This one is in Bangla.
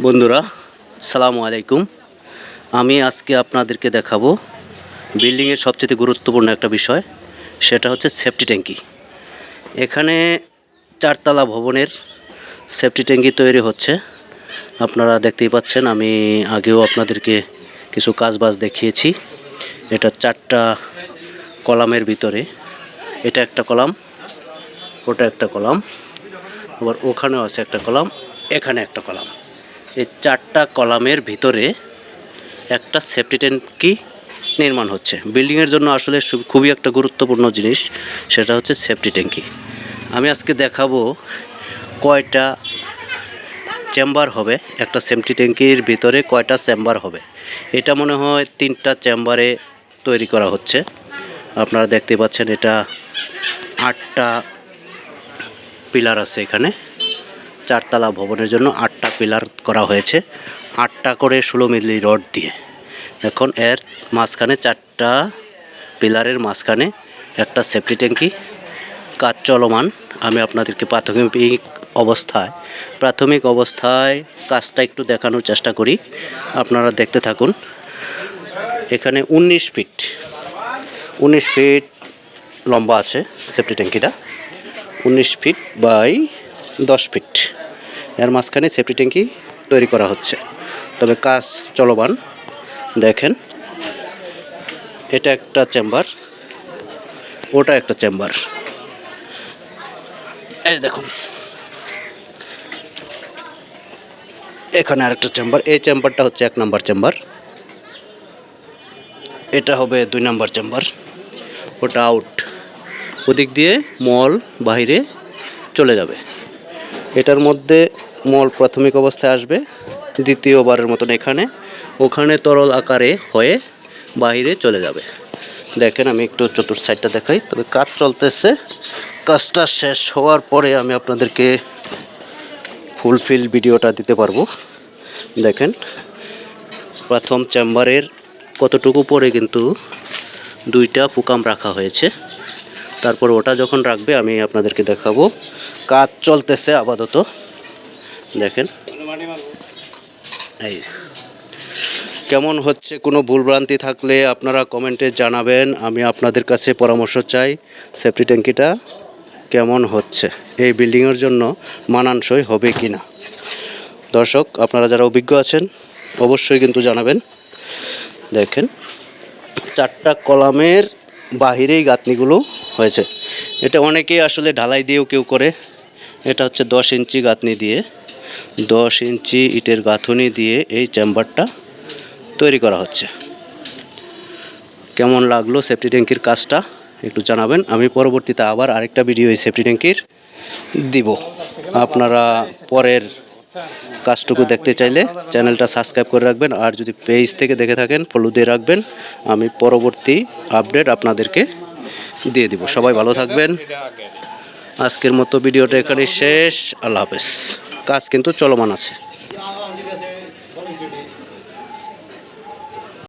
বন্ধুরা, সালামু আলাইকুম। আমি আজকে আপনাদেরকে দেখাবো বিল্ডিংয়ের সবচেয়ে গুরুত্বপূর্ণ একটা বিষয়, সেটা হচ্ছে সেফটি ট্যাঙ্কি। এখানে চারতলা ভবনের সেফটি ট্যাঙ্কি তৈরি হচ্ছে। আপনারা দেখতেই পাচ্ছেন, আমি আগেও আপনাদেরকে কিছু কাজবাজ দেখিয়েছি। এটা চারটা কলামের ভিতরে। এটা একটা কলাম, ওটা একটা কলাম, আবার ওখানেও আছে একটা কলাম, এখানে একটা কলাম। এই চারটা কলামের ভিতরে একটা সেফটি ট্যাঙ্কি নির্মাণ হচ্ছে। বিল্ডিংয়ের জন্য আসলে খুবই একটা গুরুত্বপূর্ণ জিনিস, সেটা হচ্ছে সেফটি ট্যাঙ্কি আমি আজকে দেখাবো কয়টা চেম্বার হবে, একটা সেফটি ট্যাঙ্কির ভিতরে কয়টা চেম্বার হবে। এটা মনে হয় তিনটা চেম্বারে তৈরি করা হচ্ছে। আপনারা দেখতে পাচ্ছেন এটা আটটা পিলার আছে এখানে। চারতলা ভবনের জন্য আটটা পিলার করা হয়েছে। আটটা করে ষোলো মিলি রড দিয়ে। এখন এর মাঝখানে চারটা পিলারের মাঝখানে একটা সেফটি ট্যাঙ্কি। কাজ চলমান। আমি আপনাদেরকে প্রাথমিক অবস্থায় প্রাথমিক অবস্থায় কাজটা একটু দেখানোর চেষ্টা করি। আপনারা দেখতে থাকুন। এখানে উনিশ ফিট উনিশ ফিট লম্বা আছে সেফটি ট্যাঙ্কিটা। উনিশ ফিট বাই দশ ফিট। এর মাঝখানে সেফটি ট্যাঙ্কি তৈরি করা হচ্ছে। তবে কাজ চলমান। দেখেন, এটা একটা চেম্বার ওটা একটা চেম্বার এই দেখুন, এখানে আরেকটা চেম্বার এই চেম্বারটা হচ্ছে এক নাম্বার চেম্বার এটা হবে দুই নাম্বার চেম্বার ওটা আউট ওদিক দিয়ে মল বাইরে চলে যাবে। এটার মধ্যে মল প্রাথমিক অবস্থায় আসবে, দ্বিতীয়বারের মতন এখানে। ওখানে তরল আকারে হয়ে বাইরে চলে যাবে। দেখেন, আমি একটু চতুর সাইডটা দেখাই। তবে কাজ চলতেছে। কাজটা শেষ হওয়ার পরে আমি আপনাদেরকে ফুলফিল ভিডিওটা দিতে পারব। দেখেন, প্রথম চেম্বারের কতটুকু পরে কিন্তু দুইটা পুকাম রাখা হয়েছে। তারপর ওটা যখন রাখবে, আমি আপনাদেরকে দেখাবো। কাজ চলতেছে আপাতত। দেখেন। এই কেমন হচ্ছে, কোনো ভুলভ্রান্তি থাকলে আপনারা কমেন্টে জানাবেন। আমি আপনাদের কাছে পরামর্শ চাই সেফটি ট্যাঙ্কিটা কেমন হচ্ছে, এই বিল্ডিংয়ের জন্য মানানসই হবে কি না দর্শক, আপনারা যারা অভিজ্ঞ আছেন, অবশ্যই কিন্তু জানাবেন। দেখেন, চারটা কলামের বাহিরেই গাঁথনিগুলো হয়েছে। এটা অনেকেই আসলে ঢালাই দিয়েও কেউ করে। এটা হচ্ছে দশ ইঞ্চি গাঁথনি দিয়ে। দশ ইঞ্চি ইটের গাঁথনি দিয়ে এই চেম্বারটা তৈরি করা হচ্ছে। কেমন লাগল সেফটি ট্যাঙ্কির কাজটা একটু জানাবেন। আমি পরবর্তীতে আবার আরেকটা ভিডিও এই সেফটি ট্যাঙ্কির দিব। আপনারা পরের কাজটুকু দেখতে চাইলে চ্যানেলটা সাবস্ক্রাইব করে রাখবেন, আর যদি পেজ থেকে দেখে থাকেন ফলো দিয়ে রাখবেন। আমি পরবর্তী আপডেট আপনাদেরকে দিয়ে দিব। সবাই ভালো থাকবেন। আজকের মতো ভিডিওটা এখানে শেষ। আল্লাহ হাফেজ। কাজ কিন্তু চলমান আছে।